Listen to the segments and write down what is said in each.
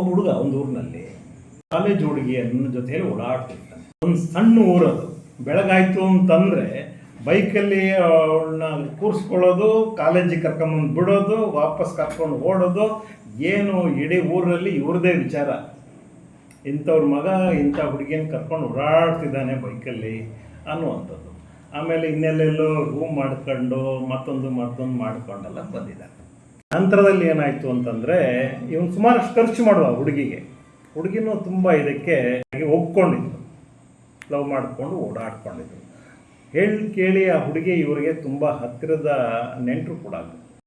ಒಬ್ಬ ಹುಡುಗ ಒಂದು ಊರಿನಲ್ಲಿ ಕಾಲೇಜ್ ಹುಡುಗಿಯನ್ನ ಜೊತೆಯಲ್ಲಿ ಓಡಾಡ್ತಿರ್ತಾನೆ. ಒಂದು ಸಣ್ಣ ಊರದು ಬೆಳಗಾಯ್ತು ಅಂತಂದ್ರೆ ಬೈಕಲ್ಲಿ ಅವಳನ್ನ ಕೂರಿಸ್ಕೊಳ್ಳೋದು ಕಾಲೇಜಿಗೆ ಕರ್ಕೊಂಬಂದು ಬಿಡೋದು, ವಾಪಸ್ ಕರ್ಕೊಂಡು ಓಡೋದು, ಏನು ಇಡೀ ಊರಲ್ಲಿ ಇವ್ರದೇ ವಿಚಾರ. ಇಂಥವ್ರ ಮಗ ಇಂಥ ಹುಡುಗಿಯನ್ನ ಕರ್ಕೊಂಡು ಓಡಾಡ್ತಿದ್ದಾನೆ ಬೈಕಲ್ಲಿ ಅನ್ನುವಂಥದ್ದು. ಆಮೇಲೆ ಇನ್ನೆಲ್ಲೆಲ್ಲೋ ರೂಮ್ ಮಾಡ್ಕೊಂಡು ಮತ್ತೊಂದು ಮತ್ತೊಂದು ಮಾಡ್ಕೊಂಡೆಲ್ಲ ಬಂದಿದ್ದಾನೆ. ನಂತರದಲ್ಲಿ ಏನಾಯಿತು ಅಂತಂದರೆ, ಇವನು ಸುಮಾರು ಖರ್ಚು ಮಾಡುವ ಹುಡುಗಿಗೆ. ಹುಡುಗಿನೂ ತುಂಬ ಇದಕ್ಕೆ ಒಪ್ಕೊಂಡಿದ್ರು. ಲವ್ ಮಾಡಿಕೊಂಡು ಓಡಾಡ್ಕೊಂಡಿದ್ರು. ಹೇಳಿ ಕೇಳಿ ಆ ಹುಡುಗಿ ಇವರಿಗೆ ತುಂಬ ಹತ್ತಿರದ ನೆಂಟರು ಕೂಡ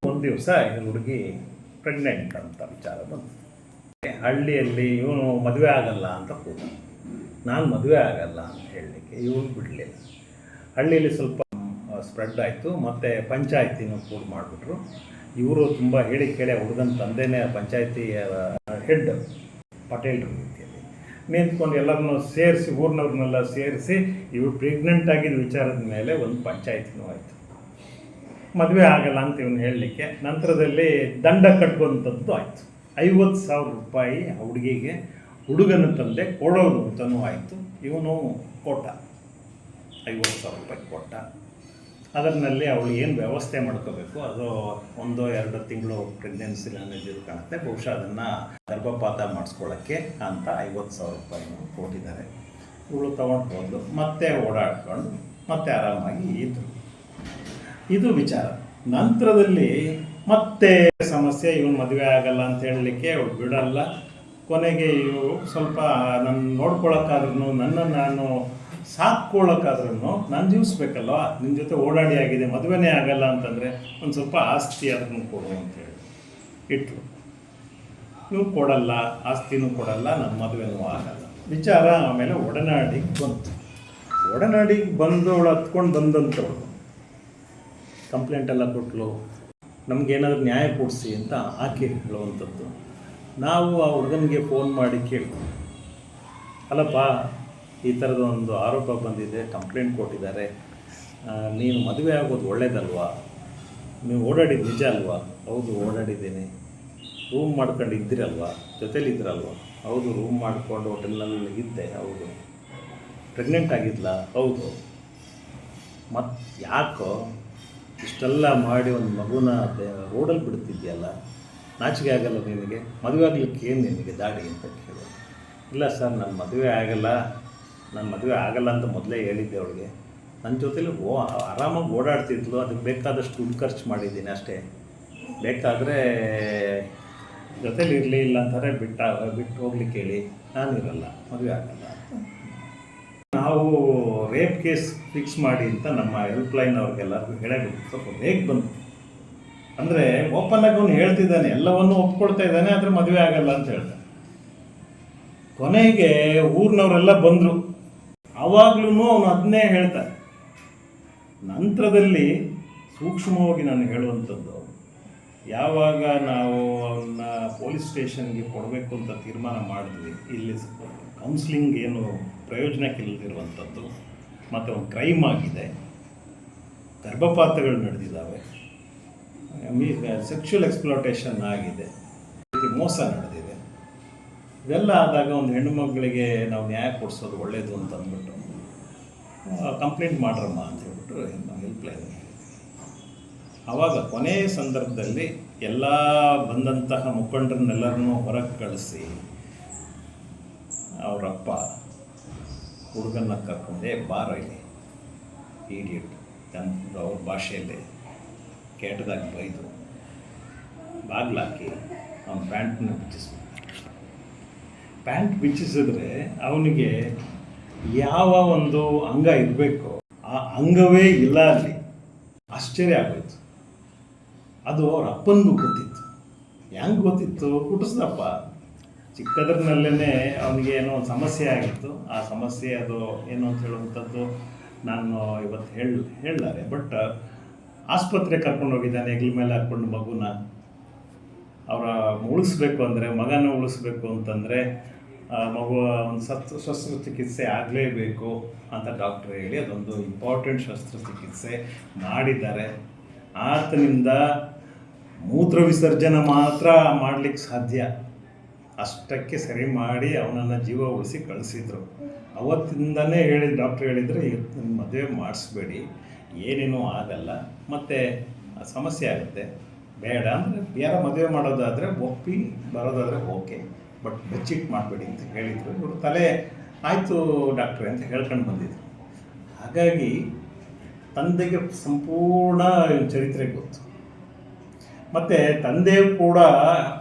ಒಂದು ದಿವಸ ಹುಡುಗಿ ಪ್ರೆಗ್ನೆಂಟ್ ಅಂತ ವಿಚಾರ ಬಂತು. ಹಳ್ಳಿಯಲ್ಲಿ ಇವನು ಮದುವೆ ಆಗಲ್ಲ ಅಂತ ಕೂತ. ನಾನು ಮದುವೆ ಆಗಲ್ಲ ಅಂತ ಹೇಳಲಿಕ್ಕೆ ಇವನು ಬಿಡಲಿಲ್ಲ. ಹಳ್ಳಿಯಲ್ಲಿ ಸ್ವಲ್ಪ ಸ್ಪ್ರೆಡ್ ಆಯಿತು. ಮತ್ತು ಪಂಚಾಯತಿನೂ ಕೂಡ ಮಾಡಿಬಿಟ್ರು. ಇವರು ತುಂಬ ಹೇಳಿ ಕೇಳಿ ಹುಡುಗನ ತಂದೆನೇ ಪಂಚಾಯತಿ ಹೆಡ್ ಪಟೇಲ್ ರೀತಿಯಲ್ಲಿ. ನಿಂತ್ಕೊಂಡು ಎಲ್ಲರನ್ನೂ ಸೇರಿಸಿ, ಊರಿನವ್ರನ್ನೆಲ್ಲ ಸೇರಿಸಿ ಇವರು ಪ್ರೆಗ್ನೆಂಟ್ ಆಗಿದ್ದ ವಿಚಾರದ ಮೇಲೆ ಒಂದು ಪಂಚಾಯತಿನೂ ಆಯಿತು ಮದುವೆ ಆಗಲ್ಲ ಅಂತ ಇವನು ಹೇಳಲಿಕ್ಕೆ ನಂತರದಲ್ಲಿ ದಂಡ ಕಟ್ಟುವಂಥದ್ದು ಆಯಿತು. ಐವತ್ತು ಸಾವಿರ ರೂಪಾಯಿ ಹುಡುಗಿಗೆ, ಹುಡುಗನ ತಂದೆ ಕೊಡೋದು ಅಂತಲೂ ಆಯಿತು ಇವನು ಕೊಟ್ಟ ಐವತ್ತು ಸಾವಿರ ರೂಪಾಯಿ ಕೊಟ್ಟ ಅದರಲ್ಲಿ ಅವಳು ಏನು ವ್ಯವಸ್ಥೆ ಮಾಡ್ಕೋಬೇಕು, ಅದು ಒಂದು, ಎರಡು ತಿಂಗಳು ಪ್ರೆಗ್ನೆನ್ಸಿ ಇದು ಕಾಣುತ್ತೆ. ಬಹುಶಃ ಅದನ್ನು ಗರ್ಭಪಾತ ಮಾಡಿಸ್ಕೊಳ್ಳೋಕ್ಕೆ ಅಂತ ಐವತ್ತು ಸಾವಿರ ರೂಪಾಯಿ ಕೊಟ್ಟಿದ್ದಾರೆ. ಇವಳು ತೊಗೊಂಡು ಹೋದ್ಲು ಮತ್ತೆ ಓಡಾಡ್ಕೊಂಡು, ಮತ್ತೆ ಆರಾಮಾಗಿ ಇದ್ರು. ಇದು ವಿಚಾರ. ನಂತರದಲ್ಲಿ ಮತ್ತೆ ಸಮಸ್ಯೆ, ಇವನು ಮದುವೆ ಆಗಲ್ಲ ಅಂತ ಹೇಳಲಿಕ್ಕೆ ಅವಳು ಬಿಡಲ್ಲ. ಕೊನೆಗೆ ಇವು ಸ್ವಲ್ಪ ನನ್ನ ನೋಡ್ಕೊಳಕ್ಕಾದ್ರೂ ನನ್ನನ್ನು ನಾನು ಸಾಕ್ಕೊಳ್ಳೋಕ್ಕಾದ್ರೂ ನಾನು ಜೀವಿಸ್ಬೇಕಲ್ವ? ನಿನ್ನ ಜೊತೆ ಓಡಾಡಿ ಆಗಿದೆ, ಮದುವೆನೇ ಆಗಲ್ಲ ಅಂತಂದರೆ ಒಂದು ಸ್ವಲ್ಪ ಆಸ್ತಿ ಅದನ್ನು ಕೊಡು ಅಂತೇಳಿ ಇಟ್ರು. ನೀವು ಕೊಡಲ್ಲ, ಆಸ್ತಿನೂ ಕೊಡಲ್ಲ ನನ್ನ ಮದುವೆನೂ ಆಗಲ್ಲ. ವಿಚಾರ ಆಮೇಲೆ ಒಡನಾಡಿಗೆ ಬಂತು. ಒಡನಾಡಿಗೆ ಬಂದು ಅವಳು ಹತ್ಕೊಂಡು ಬಂದಂಥವಳು ಕಂಪ್ಲೇಂಟ್ ಎಲ್ಲ ಕೊಟ್ಟಲು ನಮಗೇನಾದ್ರೂ ನ್ಯಾಯ ಕೊಡಿಸಿ ಅಂತ ಆಕೆ ಹೇಳುವಂಥದ್ದು. ನಾವು ಆ ಹುಡುಗನಿಗೆ ಫೋನ್ ಮಾಡಿ ಕೇಳಿದ್ವಿ. ಅಲ್ಲಪ್ಪ ಈ ಥರದ ಒಂದು ಆರೋಪ ಬಂದಿದೆ ಕಂಪ್ಲೇಂಟ್ ಕೊಟ್ಟಿದ್ದಾರೆ. ನೀನು ಮದುವೆ ಆಗೋದು ಒಳ್ಳೇದಲ್ವಾ? ನೀವು ಓಡಾಡಿದ್ದು ನಿಜ ಅಲ್ವಾ? ಹೌದು, ಓಡಾಡಿದ್ದೀನಿ. ರೂಮ್ ಮಾಡ್ಕೊಂಡು ಇದ್ದಿರಲ್ವಾ? ಜೊತೇಲಿ ಇದ್ರಲ್ವಾ? ಹೌದು ರೂಮ್ ಮಾಡಿಕೊಂಡು ಹೋಟೆಲ್ನಲ್ಲಿ ಇದ್ದೆ, ಹೌದು. ಪ್ರೆಗ್ನೆಂಟ್ ಆಗಿದ್ಲಾ? ಹೌದು. ಮತ್ತು ಯಾಕೋ ಇಷ್ಟೆಲ್ಲ ಮಾಡಿ ಒಂದು ಮಗುನ ರೋಡಲ್ಲಿ ಬಿಡ್ತಿದ್ಯಲ್ಲ? ನಾಚಿಕೆ ಆಗಲ್ಲ ನಿನಗೆ? ಮದುವೆ ಆಗಲಿಕ್ಕೆ ಏನು ನಿನಗೆ ದಾಡಿ ಅಂತ ಕೇಳೋದು ಇಲ್ಲ ಸರ್, ನಾನು ಮದುವೆ ಆಗಲ್ಲ. ನನ್ನ ಮದುವೆ ಆಗಲ್ಲ ಅಂತ ಮೊದಲೇ ಹೇಳಿದ್ದೆ ಅವಳಿಗೆ. ನನ್ನ ಜೊತೆಲಿ ಓ, ಆರಾಮಾಗಿ ಓಡಾಡ್ತಿದ್ಲು, ಅದಕ್ಕೆ ಬೇಕಾದಷ್ಟು ದುಡ್ಡು ಖರ್ಚು ಮಾಡಿದ್ದೀನಿ ಅಷ್ಟೇ. ಬೇಕಾದರೆ ಜೊತೇಲಿ ಇರಲಿ, ಇಲ್ಲ ಅಂತಾರೆ ಬಿಟ್ಟ, ಬಿಟ್ಟು ಹೋಗ್ಲಿಕ್ಕೆ ಹೇಳಿ. ಇರಲ್ಲ, ಮದುವೆ ಆಗಲ್ಲ ನಾವು ರೇಪ್ ಕೇಸ್ ಫಿಕ್ಸ್ ಮಾಡಿ ಅಂತ ನಮ್ಮ ಹೆಲ್ಪ್ಲೈನ್ ಅವ್ರಿಗೆಲ್ಲರಿಗೂ ಹೇಳಬೇಕು. ಸ್ವಲ್ಪ ಬೇಗ ಬಂತು ಅಂದರೆ ಓಪನ್ ಆಗಿ ಅವನು ಹೇಳ್ತಿದ್ದಾನೆ, ಎಲ್ಲವನ್ನೂ ಒಪ್ಕೊಳ್ತಾ ಇದ್ದಾನೆ, ಆದರೆ ಮದುವೆ ಆಗಲ್ಲ ಅಂತ ಹೇಳ್ತಾನೆ. ಕೊನೆಗೆ ಊರಿನವರೆಲ್ಲ ಬಂದರು. ಆವಾಗ್ಲೂ ಅವನು ಅದನ್ನೇ ಹೇಳ್ತಾನೆ. ನಂತರದಲ್ಲಿ ಸೂಕ್ಷ್ಮವಾಗಿ ನಾನು ಹೇಳುವಂಥದ್ದು, ಯಾವಾಗ ನಾವು ಅವನ್ನ ಪೊಲೀಸ್ ಸ್ಟೇಷನ್ಗೆ ಕೊಡಬೇಕು ಅಂತ ತೀರ್ಮಾನ ಮಾಡಿದ್ವಿ, ಇಲ್ಲಿ ಕೌನ್ಸಿಲಿಂಗ್ ಏನು ಪ್ರಯೋಜನಕ್ಕಿಲ್ಲದಿರುವಂಥದ್ದು, ಮತ್ತು ಒಂದು ಕ್ರೈಮ್ ಆಗಿದೆ, ಗರ್ಭಪಾತಗಳು ನಡೆದಿದ್ದಾವೆ ಸೆಕ್ಷುವಲ್ ಎಕ್ಸ್ಪ್ಲೋಟೇಷನ್ ಆಗಿದೆ ಮೋಸ ನಡೆದಿದೆ. ಇವೆಲ್ಲ ಆದಾಗ ಒಂದು ಹೆಣ್ಣು ಮಕ್ಕಳಿಗೆ ನಾವು ನ್ಯಾಯ ಕೊಡಿಸೋದು ಒಳ್ಳೆಯದು ಅಂತ ಅಂದ್ಬಿಟ್ಟು ಕಂಪ್ಲೇಂಟ್ ಮಾಡ್ರಮ್ಮ ಅಂತ ಹೇಳ್ಬಿಟ್ಟು ಹೆಲ್ಪ್ಲೈನ್ ಆವಾಗ ಕೊನೆಯ ಸಂದರ್ಭದಲ್ಲಿ ಎಲ್ಲ ಬಂದಂತಹ ಮುಖಂಡರನ್ನೆಲ್ಲರನ್ನೂ ಹೊರಗೆ ಕಳಿಸಿ, ಅವರಪ್ಪ ಹುಡುಗನ್ನ ಕರ್ಕೊಂಡೆ ಬಾರ ಇಲ್ಲಿ ಈಡಿಯಟ್ ಅಂತ ಅವ್ರ ಭಾಷೆಯಲ್ಲಿ ಕೆಟ್ಟದಾಗಿ ಬೈದು ಬಾಗ್ಲಾಕಿ ಅವ್ನ ಪ್ಯಾಂಟ್ನ ಬಿಚ್ಚಿಸ್ಬಿಟ್ಟು ಪ್ಯಾಂಟ್ ಬಿಚ್ಚಿಸಿದ್ರೆ ಅವನಿಗೆ ಯಾವ ಒಂದು ಅಂಗ ಇರಬೇಕು ಆ ಅಂಗವೇ ಇಲ್ಲ ಅಲ್ಲಿ. ಆಶ್ಚರ್ಯ ಆಗೋಯ್ತು. ಅದು ಅವ್ರ ಅಪ್ಪನಿಗೂ ಗೊತ್ತಿತ್ತು. ಹೆಂಗೆ ಗೊತ್ತಿತ್ತು? ಹುಟ್ಟಿಸ್ದಪ್ಪ. ಚಿಕ್ಕದ್ರನಲ್ಲೇ ಅವನಿಗೆ ಏನೋ ಒಂದು ಸಮಸ್ಯೆ ಆಗಿತ್ತು. ಆ ಸಮಸ್ಯೆ ಅದು ಏನು ಅಂತ ಹೇಳುವಂಥದ್ದು ನಾನು ಇವತ್ತು ಹೇಳಿ ಹೇಳಿದ್ದಾರೆ ಬಟ್ ಆಸ್ಪತ್ರೆ ಕರ್ಕೊಂಡು ಹೋಗಿದ್ದಾನೆ, ಹೆಗ್ಲ ಮೇಲೆ ಹಾಕ್ಕೊಂಡು ಮಗುನ. ಅವರ ಉಳಿಸ್ಬೇಕು ಅಂದರೆ, ಮಗನ ಉಳಿಸ್ಬೇಕು ಅಂತಂದರೆ ಮಗು ಒಂದು ಸತ್, ಶಸ್ತ್ರಚಿಕಿತ್ಸೆ ಆಗಲೇಬೇಕು ಅಂತ ಡಾಕ್ಟ್ರ್ ಹೇಳಿ ಅದೊಂದು ಇಂಪಾರ್ಟೆಂಟ್ ಶಸ್ತ್ರಚಿಕಿತ್ಸೆ ಮಾಡಿದ್ದಾರೆ. ಆತನಿಂದ ಮೂತ್ರ ವಿಸರ್ಜನೆ ಮಾತ್ರ ಮಾಡಲಿಕ್ಕೆ ಸಾಧ್ಯ. ಅಷ್ಟಕ್ಕೆ ಸರಿ ಮಾಡಿ ಅವನನ್ನು ಜೀವ ಉಳಿಸಿ ಕಳಿಸಿದ್ರು. ಅವತ್ತಿಂದನೇ ಹೇಳಿ, ಡಾಕ್ಟ್ರ್ ಹೇಳಿದರೆ ಮದುವೆ ಮಾಡಿಸ್ಬೇಡಿ. ಏನೇನೂ ಆಗಲ್ಲ. ಮತ್ತು ಸಮಸ್ಯೆ ಆಗುತ್ತೆ. ಬೇಡ ಅಂದರೆ ಬೇರೆ ಮದುವೆ ಮಾಡೋದಾದರೆ ಒಪ್ಪಿ ಬರೋದಾದರೆ ಓಕೆ, ಬಟ್ ಬೆಚ್ಚಿಟ್ ಮಾಡಬೇಡಿ ಅಂತ ಹೇಳಿದರು. ಇವರು ತಲೆ ಆಯಿತು ಡಾಕ್ಟ್ರೆ ಅಂತ ಹೇಳ್ಕೊಂಡು ಬಂದಿದ್ರು. ಹಾಗಾಗಿ ತಂದೆಗೆ ಸಂಪೂರ್ಣ ಚರಿತ್ರೆ ಗೊತ್ತು. ಮತ್ತು ತಂದೆ ಕೂಡ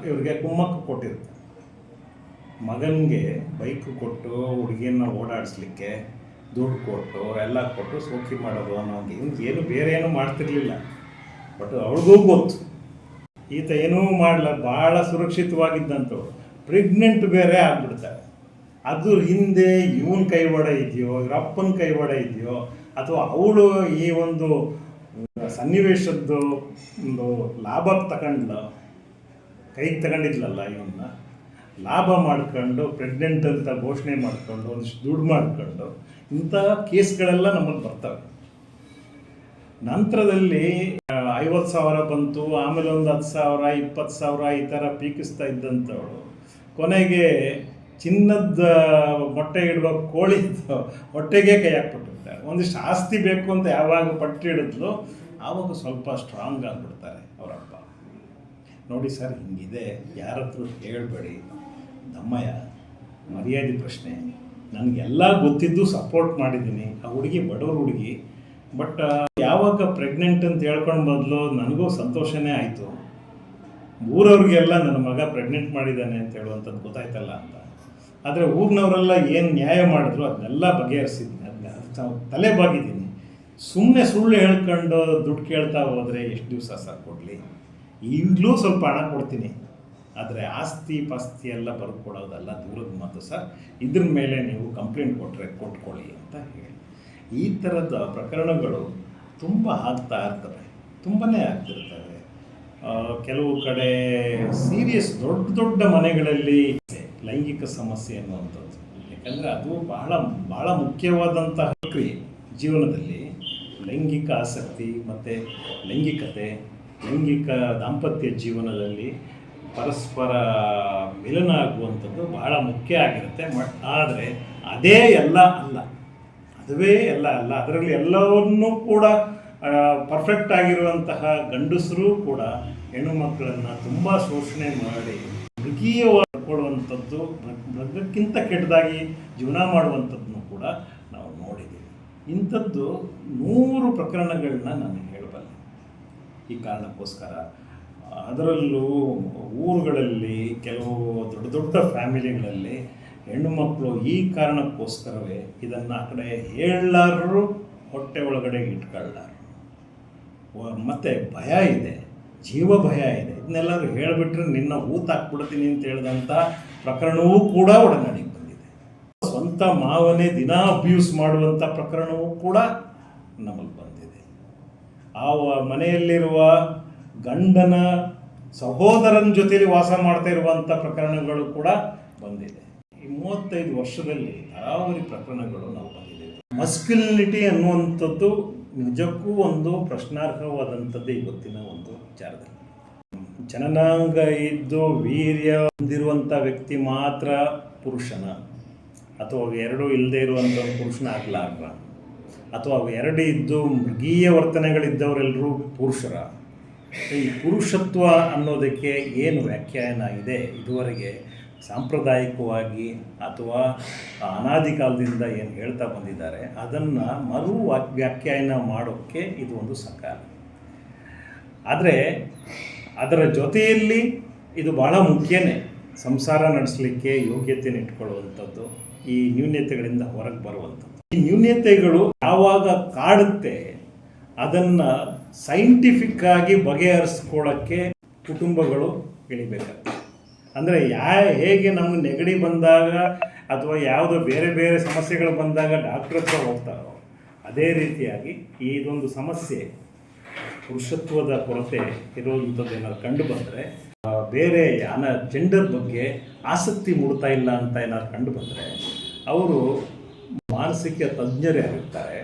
ಇವ್ರಿಗೆ ಕುಮ್ಮಕ್ಕು ಕೊಟ್ಟಿರುತ್ತೆ ಮಗನಿಗೆ ಬೈಕ್ ಕೊಟ್ಟು ಹುಡುಗಿಯನ್ನ ಓಡಾಡಿಸ್ಲಿಕ್ಕೆ ದುಡ್ಡು ಕೊಟ್ಟು ಎಲ್ಲ ಕೊಟ್ಟು ಸೋಕಿ ಮಾಡೋದು ಇವ್ನಿಗೆ ಏನು ಬೇರೆ ಏನೂ ಮಾಡ್ತಿರ್ಲಿಲ್ಲ. ಬಟ್ ಅವ್ರಿಗೂ ಗೊತ್ತು. ಈತ ಏನೂ ಮಾಡಲ್ಲ ಭಾಳ ಸುರಕ್ಷಿತವಾಗಿದ್ದಂಥವು ಪ್ರೆಗ್ನೆಂಟ್ ಬೇರೆ ಆಗ್ಬಿಡ್ತಾರೆ ಅದ್ರ ಹಿಂದೆ ಇವನ್ ಕೈವಾಡ ಇದೆಯೋ, ಇವ್ರ ಅಪ್ಪನ ಕೈವಾಡ ಇದೆಯೋ, ಅಥವಾ ಅವಳು ಈ ಒಂದು ಸನ್ನಿವೇಶದ್ದು ಒಂದು ಲಾಭ ತಗೊಂಡ್ಲ ಕೈಗೆ ತಗೊಂಡಿದ್ಲಲ್ಲ ಇವನ್ನ ಲಾಭ ಮಾಡ್ಕೊಂಡು ಪ್ರೆಗ್ನೆಂಟ್ ಅಂತ ಘೋಷಣೆ ಮಾಡ್ಕೊಂಡು, ಒಂದಿಷ್ಟು ದುಡ್ಡು ಮಾಡ್ಕೊಂಡು, ಇಂಥ ಕೇಸ್ಗಳೆಲ್ಲ ನಮಗೆ ಬರ್ತವೆ. ನಂತರದಲ್ಲಿ ಐವತ್ತು ಸಾವಿರ ಬಂತು, ಆಮೇಲೆ ಒಂದು ಹತ್ತು ಸಾವಿರ, ಇಪ್ಪತ್ತು ಸಾವಿರ ಈ ಥರ ಪೀಕಿಸ್ತಾ ಇದ್ದಂಥವಳು. ಕೊನೆಗೆ ಚಿನ್ನದ ಮೊಟ್ಟೆ ಇಡುವ ಕೋಳಿ ಹೊಟ್ಟೆಗೆ ಕೈ ಹಾಕ್ಬಿಟ್ಟಿರ್ತಾರೆ. ಒಂದಿಷ್ಟು ಆಸ್ತಿ ಬೇಕು ಅಂತ ಯಾವಾಗ ಪಟ್ಟು ಹಿಡಿದ್ಲು, ಆವಾಗ ಸ್ವಲ್ಪ ಸ್ಟ್ರಾಂಗ್ ಆಗಿಬಿಡ್ತಾರೆ ಅವರಪ್ಪ. ನೋಡಿ ಸರ್, ಹಿಂಗಿದೆ. ಯಾರ ಹತ್ರ ಹೇಳ್ಬೇಡಿ. ದಮ್ಮಯ್ಯ ಮರ್ಯಾದೆ ಪ್ರಶ್ನೆ. ನನಗೆಲ್ಲ ಗೊತ್ತಿದ್ದು ಸಪೋರ್ಟ್ ಮಾಡಿದ್ದೀನಿ. ಆ ಹುಡುಗಿ ಬಡವ್ರ ಹುಡುಗಿ. ಬಟ್ ಯಾವಾಗ ಪ್ರೆಗ್ನೆಂಟ್ ಅಂತ ಹೇಳ್ಕೊಂಡು ಬದಲು ನನಗೂ ಸಂತೋಷನೇ ಆಯಿತು. ಊರವ್ರಿಗೆಲ್ಲ ನನ್ನ ಮಗ ಪ್ರೆಗ್ನೆಂಟ್ ಮಾಡಿದ್ದಾನೆ ಅಂತ ಹೇಳುವಂಥದ್ದು ಗೊತ್ತಾಯ್ತಲ್ಲ ಅಂತ. ಆದರೆ ಊರಿನವರೆಲ್ಲ ಏನು ನ್ಯಾಯ ಮಾಡಿದ್ರು ಅದನ್ನೆಲ್ಲ ಬಗೆಹರಿಸಿದ್ದೀನಿ ಅದನ್ನ ಅದು ತಲೆ ಬಾಗಿದ್ದೀನಿ ಸುಮ್ಮನೆ ಸುಳ್ಳು ಹೇಳ್ಕೊಂಡು ದುಡ್ಡು ಕೇಳ್ತಾ ಹೋದರೆ ಎಷ್ಟು ದಿವಸ ಸರ್ ಕೊಡಲಿ? ಈಗಲೂ ಸ್ವಲ್ಪ ಹಣ ಕೊಡ್ತೀನಿ. ಆದರೆ ಆಸ್ತಿ ಪಾಸ್ತಿ ಎಲ್ಲ ಬರ್ಕೊಡೋದಲ್ಲ ದೂರದ ಮಾತು ಸರ್. ಇದ್ರ ಮೇಲೆ ನೀವು ಕಂಪ್ಲೇಂಟ್ ಕೊಟ್ಟರೆ ಕೊಟ್ಕೊಳ್ಳಿ ಅಂತ ಹೇಳಿ. ಈ ಥರದ ಪ್ರಕರಣಗಳು ತುಂಬ ಆಗ್ತಾ ಇರ್ತವೆ ತುಂಬನೇ ಆಗ್ತಿರ್ತವೆ ಕೆಲವು ಕಡೆ ಸೀರಿಯಸ್ ದೊಡ್ಡ ದೊಡ್ಡ ಮನೆಗಳಲ್ಲಿ ಲೈಂಗಿಕ ಸಮಸ್ಯೆ ಅನ್ನುವಂಥದ್ದು. ಯಾಕಂದರೆ ಅದು ಬಹಳ ಬಹಳ ಮುಖ್ಯವಾದಂತಹ ಕ್ರಿಯೆ ಜೀವನದಲ್ಲಿ. ಲೈಂಗಿಕ ಆಸಕ್ತಿ ಮತ್ತು ಲೈಂಗಿಕತೆ, ಲೈಂಗಿಕ ದಾಂಪತ್ಯ ಜೀವನದಲ್ಲಿ ಪರಸ್ಪರ ಮಿಲನ ಆಗುವಂಥದ್ದು ಬಹಳ ಮುಖ್ಯ ಆಗಿರುತ್ತೆ. ಬಟ್ ಆದರೆ ಅದೇ ಎಲ್ಲ ಅಲ್ಲ. ಅದುವೇ ಎಲ್ಲ ಅಲ್ಲ, ಅದರಲ್ಲಿ ಎಲ್ಲವನ್ನೂ ಕೂಡ ಪರ್ಫೆಕ್ಟ್ ಆಗಿರುವಂತಹ ಗಂಡಸರು ಕೂಡ ಹೆಣ್ಣು ಮಕ್ಕಳನ್ನು ತುಂಬ ಶೋಷಣೆ ಮಾಡಿ ಮೃಗೀಯವಾಗಿ ಕೊಡುವಂಥದ್ದು ಮೃಗಕ್ಕಿಂತ ಕೆಟ್ಟದಾಗಿ ಜೀವನ ಮಾಡುವಂಥದ್ದನ್ನು ಕೂಡ ನಾವು ನೋಡಿದ್ದೇವೆ. ಇಂಥದ್ದು ನೂರು ಪ್ರಕರಣಗಳನ್ನ ನಾನು ಹೇಳಬಲ್ಲೆ. ಈ ಕಾರಣಕ್ಕೋಸ್ಕರ ಅದರಲ್ಲೂ ಊರುಗಳಲ್ಲಿ ಕೆಲವು ದೊಡ್ಡ ದೊಡ್ಡ ಫ್ಯಾಮಿಲಿಗಳಲ್ಲಿ ಹೆಣ್ಣು ಮಕ್ಕಳು ಈ ಕಾರಣಕ್ಕೋಸ್ಕರವೇ ಇದನ್ನು ಆ ಕಡೆ ಹೇಳಲಾರರು, ಹೊಟ್ಟೆ ಒಳಗಡೆ ಇಟ್ಕೊಳ್ಳಾರ ಮತ್ತು ಭಯ ಇದೆ, ಜೀವ ಭಯ ಇದೆ. ಇದನ್ನೆಲ್ಲರೂ ಹೇಳಿಬಿಟ್ರೆ ನಿನ್ನ ಊತಾಕ್ಬಿಡ್ತೀನಿ ಅಂತ ಹೇಳಿದಂಥ ಪ್ರಕರಣವೂ ಕೂಡ ಒಡನಾಡಿಗೆ ಬಂದಿದೆ. ಸ್ವಂತ ಮಾವನೇ ದಿನ ಅಬ್ಯೂಸ್ ಮಾಡುವಂಥ ಪ್ರಕರಣವೂ ಕೂಡ ನಮಗೆ ಬಂದಿದೆ. ಆ ಮನೆಯಲ್ಲಿರುವ ಗಂಡನ ಸಹೋದರನ ಜೊತೆಯಲ್ಲಿ ವಾಸ ಮಾಡ್ತಾ ಇರುವಂಥ ಪ್ರಕರಣಗಳು ಕೂಡ ಬಂದಿದೆ. ಈ ಮೂವತ್ತೈದು ವರ್ಷದಲ್ಲಿ ಹಲವಾರು ಪ್ರಕರಣಗಳು ನಾವು ಬಂದಿದ್ದೇವೆ. ಮಸ್ಕ್ಯುಲಿನಿಟಿ ಅನ್ನುವಂಥದ್ದು ನಿಜಕ್ಕೂ ಒಂದು ಪ್ರಶ್ನಾರ್ಹವಾದಂಥದ್ದು ಇವತ್ತಿನ ಒಂದು ವಿಚಾರದಲ್ಲಿ ಜನನಾಂಗ ಇದ್ದು ವೀರ್ಯ ಹೊಂದಿರುವಂಥ ವ್ಯಕ್ತಿ ಮಾತ್ರ ಪುರುಷನ. ಅಥವಾ ಎರಡೂ ಇಲ್ಲದೆ ಇರುವಂಥ ಪುರುಷನ ಆಗಲಾರ ಅಥವಾ ಎರಡು ಇದ್ದು ಮೃಗೀಯ ವರ್ತನೆಗಳಿದ್ದವರೆಲ್ಲರೂ ಪುರುಷರ. ಈ ಪುರುಷತ್ವ ಅನ್ನೋದಕ್ಕೆ ಏನು ವ್ಯಾಖ್ಯಾನ ಇದೆ ಇದುವರೆಗೆ? ಸಾಂಪ್ರದಾಯಿಕವಾಗಿ ಅಥವಾ ಅನಾದಿ ಕಾಲದಿಂದ ಏನು ಹೇಳ್ತಾ ಬಂದಿದ್ದಾರೆ, ಅದನ್ನು ಮರು ವ್ಯಾಖ್ಯಾನ ಮಾಡೋಕ್ಕೆ ಇದು ಒಂದು ಸಕಾಲ. ಆದರೆ ಅದರ ಜೊತೆಯಲ್ಲಿ ಇದು ಬಹಳ ಮುಖ್ಯನೇ. ಸಂಸಾರ ನಡೆಸಲಿಕ್ಕೆ ಯೋಗ್ಯತೆಯನ್ನು ಇಟ್ಕೊಳ್ಳುವಂಥದ್ದು, ಈ ನ್ಯೂನ್ಯತೆಗಳಿಂದ ಹೊರಗೆ ಬರುವಂಥದ್ದು. ಈ ನ್ಯೂನ್ಯತೆಗಳು ಯಾವಾಗ ಕಾಡುತ್ತೆ, ಅದನ್ನು ಸೈಂಟಿಫಿಕ್ಕಾಗಿ ಬಗೆಹರಿಸ್ಕೊಳ್ಳೋಕ್ಕೆ ಕುಟುಂಬಗಳು ಇಳಿಬೇಕಾಗ್ತದೆ. ಅಂದರೆ ಯಾ ಹೇಗೆ ನಮ್ಗೆ ನೆಗಡಿ ಬಂದಾಗ ಅಥವಾ ಯಾವುದೋ ಬೇರೆ ಬೇರೆ ಸಮಸ್ಯೆಗಳು ಬಂದಾಗ ಡಾಕ್ಟ್ರ್ ಹತ್ರ ಹೋಗ್ತಾರೋ, ಅದೇ ರೀತಿಯಾಗಿ ಇದೊಂದು ಸಮಸ್ಯೆ, ಪುರುಷತ್ವದ ಕೊರತೆ ಇರುವಂಥದ್ದು ಏನಾದ್ರು ಕಂಡು ಬಂದರೆ ಬೇರೆ ಯಾನ ಜೆಂಡರ್ ಬಗ್ಗೆ ಆಸಕ್ತಿ ಮೂಡ್ತಾ ಇಲ್ಲ ಅಂತ ಏನಾದ್ರು ಕಂಡು ಬಂದರೆ, ಅವರು ಮಾನಸಿಕ ತಜ್ಞರು ಯಾರಿರ್ತಾರೆ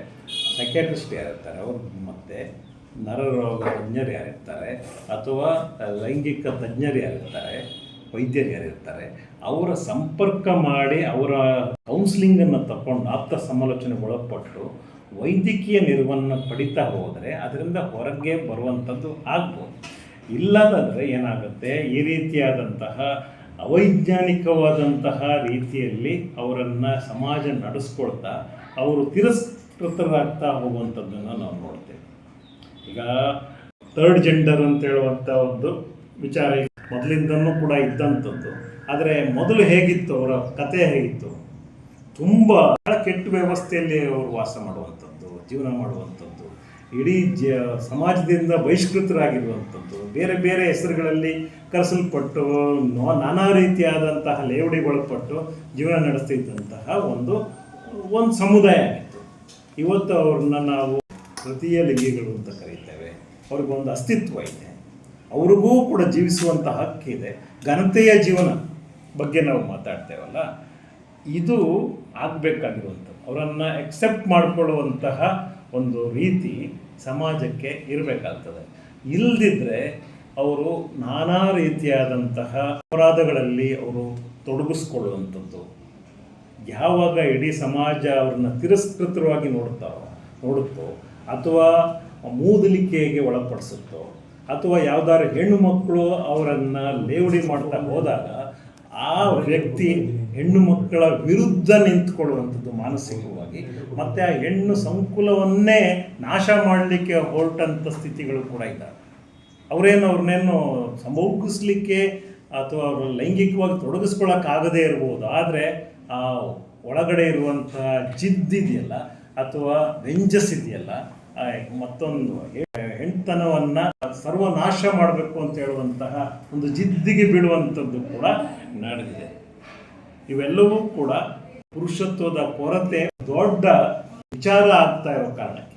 ಸೈಕ್ಯಾಟ್ರಿಸ್ಟ್ ಯಾರಿರ್ತಾರೆ, ಅವರು ಮತ್ತೆ ನರರೋಗ ತಜ್ಞರು ಯಾರಿರ್ತಾರೆ ಅಥವಾ ಲೈಂಗಿಕ ತಜ್ಞರು ಯಾರಿರ್ತಾರೆ ವೈದ್ಯರು ಯಾರಿರ್ತಾರೆ ಅವರ ಸಂಪರ್ಕ ಮಾಡಿ ಅವರ ಕೌನ್ಸಿಲಿಂಗನ್ನು ತಗೊಂಡು ಆಪ್ತ ಸಮಾಲೋಚನೆಗೆ ಒಳಪಟ್ಟು ವೈದ್ಯಕೀಯ ನೆರವನ್ನು ಪಡಿತಾ ಹೋದರೆ ಅದರಿಂದ ಹೊರಗೆ ಬರುವಂಥದ್ದು ಆಗ್ಬೋದು. ಇಲ್ಲದಾದರೆ ಏನಾಗುತ್ತೆ? ಈ ರೀತಿಯಾದಂತಹ ಅವೈಜ್ಞಾನಿಕವಾದಂತಹ ರೀತಿಯಲ್ಲಿ ಅವರನ್ನು ಸಮಾಜ ನಡೆಸ್ಕೊಳ್ತಾ ಅವರು ತಿರಸ್ಕೃತರಾಗ್ತಾ ಹೋಗುವಂಥದ್ದನ್ನು ನಾವು ನೋಡ್ತೇವೆ. ಈಗ ಥರ್ಡ್ ಜೆಂಡರ್ ಅಂತ ಹೇಳುವಂಥ ಒಂದು ವಿಚಾರ ಮೊದಲಿಂದನೂ ಕೂಡ ಇದ್ದಂಥದ್ದು. ಆದರೆ ಮೊದಲು ಹೇಗಿತ್ತು, ಅವರ ಕತೆ ಹೇಗಿತ್ತು? ತುಂಬ ಕೆಟ್ಟ ವ್ಯವಸ್ಥೆಯಲ್ಲಿ ಅವರು ವಾಸ ಮಾಡುವಂಥದ್ದು, ಜೀವನ ಮಾಡುವಂಥದ್ದು, ಇಡೀ ಜ ಸಮಾಜದಿಂದ ಬಹಿಷ್ಕೃತರಾಗಿರುವಂಥದ್ದು, ಬೇರೆ ಬೇರೆ ಹೆಸರುಗಳಲ್ಲಿ ಕರೆಸಲ್ಪಟ್ಟು ನಾನಾ ರೀತಿಯಾದಂತಹ ಲೇವಡಿಗೊಳಪಟ್ಟು ಜೀವನ ನಡೆಸ್ತಿದ್ದಂತಹ ಒಂದು ಒಂದು ಸಮುದಾಯ ಆಗಿತ್ತು. ಇವತ್ತು ಅವ್ರನ್ನ ನಾವು ತೃತೀಯ ಲಿಂಗಿಗಳು ಅಂತ ಕರೀತೇವೆ. ಅವ್ರಿಗೊಂದು ಅಸ್ತಿತ್ವ ಇದೆ. ಅವ್ರಿಗೂ ಕೂಡ ಜೀವಿಸುವಂಥ ಹಕ್ಕಿದೆ ಘನತೆಯ ಜೀವನ ಬಗ್ಗೆ ನಾವು ಮಾತಾಡ್ತೇವಲ್ಲ, ಇದು ಆಗಬೇಕಾಗಿರುವಂಥದ್ದು. ಅವರನ್ನು ಎಕ್ಸೆಪ್ಟ್ ಮಾಡಿಕೊಳ್ಳುವಂತಹ ಒಂದು ರೀತಿ ಸಮಾಜಕ್ಕೆ ಇರಬೇಕಾಗ್ತದೆ. ಇಲ್ಲದಿದ್ದರೆ ಅವರು ನಾನಾ ರೀತಿಯಾದಂತಹ ಅಪರಾಧಗಳಲ್ಲಿ ಅವರು ತೊಡಗಿಸ್ಕೊಳ್ಳುವಂಥದ್ದು. ಯಾವಾಗ ಇಡೀ ಸಮಾಜ ಅವ್ರನ್ನ ತಿರಸ್ಕೃತವಾಗಿ ನೋಡ್ತಾರೋ ನೋಡುತ್ತೋ ಅಥವಾ ಮೂದಲಿಕೆಗೆ ಒಳಪಡಿಸುತ್ತೋ ಅಥವಾ ಯಾವ್ದಾದ್ರು ಹೆಣ್ಣು ಮಕ್ಕಳು ಅವರನ್ನು ಲೇವಡಿ ಮಾಡ್ತಾ ಹೋದಾಗ ಆ ವ್ಯಕ್ತಿ ಹೆಣ್ಣು ಮಕ್ಕಳ ವಿರುದ್ಧ ನಿಂತ್ಕೊಳ್ಳುವಂಥದ್ದು ಮಾನಸಿಕವಾಗಿ. ಮತ್ತು ಆ ಹೆಣ್ಣು ಸಂಕುಲವನ್ನೇ ನಾಶ ಮಾಡಲಿಕ್ಕೆ ಹೊರಟಂಥ ಸ್ಥಿತಿಗಳು ಕೂಡ ಇದ್ದಾವೆ. ಅವರೇನು ಅವ್ರನ್ನೇನು ಸಂಭೋಗಿಸ್ಲಿಕ್ಕೆ ಅಥವಾ ಅವ್ರ ಲೈಂಗಿಕವಾಗಿ ತೊಡಗಿಸ್ಕೊಳ್ಳೋಕ್ಕಾಗದೇ ಇರ್ಬೋದು. ಆದರೆ ಆ ಒಳಗಡೆ ಇರುವಂಥ ಜಿದ್ದಿದೆಯಲ್ಲ ಅಥವಾ ರೆಂಜಸ್ ಇದೆಯಲ್ಲ ಮತ್ತೊಂದು ಹೆಣ್ತನವನ್ನು ಸರ್ವನಾಶ ಮಾಡಬೇಕು ಅಂತ ಹೇಳುವಂತಹ ಒಂದು ಜಿದ್ದಿಗೆ ಬೀಳುವಂಥದ್ದು ಕೂಡ ನಡೆದಿದೆ. ಇವೆಲ್ಲವೂ ಕೂಡ ಪುರುಷತ್ವದ ಕೊರತೆ, ದೊಡ್ಡ ವಿಚಾರ ಆಗ್ತಾ ಇರೋ ಕಾರಣಕ್ಕೆ.